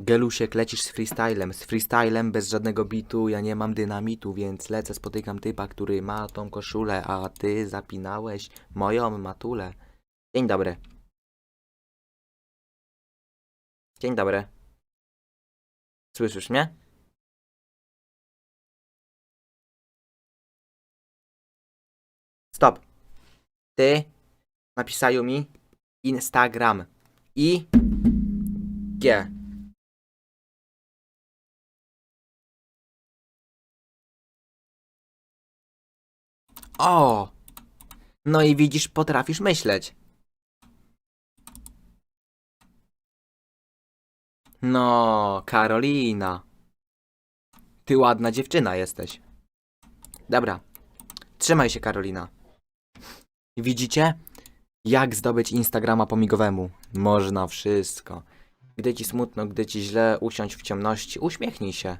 Gelusiek, lecisz z freestylem. Z freestylem bez żadnego bitu, ja nie mam dynamitu, więc lecę, spotykam typa, który ma tą koszulę, a ty zapinałeś moją matulę. Dzień dobry. Dzień dobry. Słyszysz mnie? Stop. Ty napisają mi Instagram i G. O! No i widzisz, potrafisz myśleć. No, Karolina. Ty ładna dziewczyna jesteś. Dobra. Trzymaj się, Karolina. Widzicie? Jak zdobyć Instagrama po migowemu? Można wszystko. Gdy ci smutno, gdy ci źle, usiądź w ciemności, uśmiechnij się.